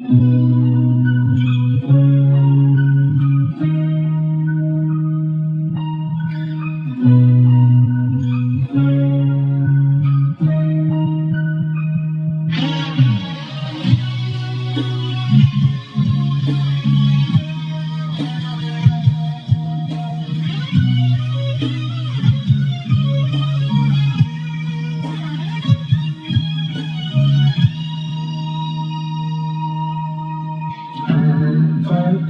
คว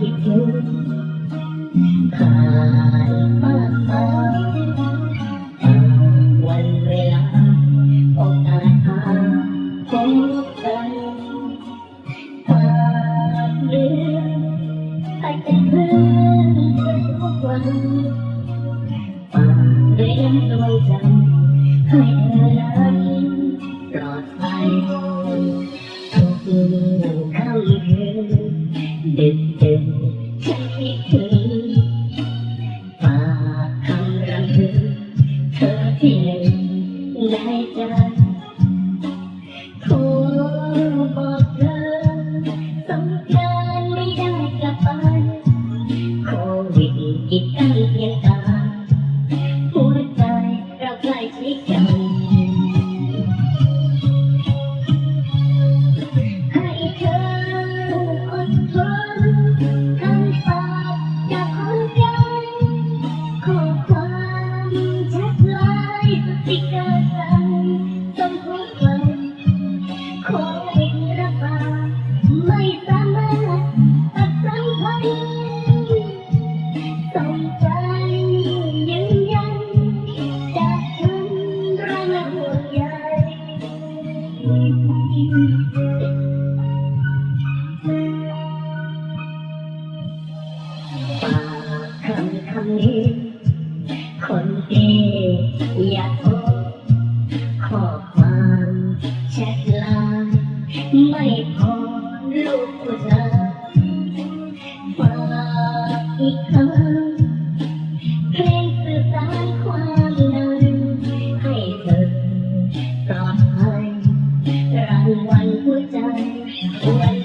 ามคิดถึงผ่านมากมายผ่านวันเวลาโอกาสหาพบกันผ่านเรื่องให้เป็นเพื่อนกันทุกวันผ่านเรียนดวงจันทร์ให้เธอนั้นปลอดภัยทุกค่ำคืนดึกดื่นฉันคิด ถึงฝากคำรำพึงเธอที่หนึ่งในใจขอบอกเธอสงกรานต์ไม่ได้กลับบ้านโควิดกีดกันเพียง ปากคำคำนี้ คนที่อยากพบขอความแชทไลนไม่พอลูกจำฝากอีกครั้งเพลงสื่อสารความนั้น ให้เธอปลอดภัยรางวัลหัวใจวัน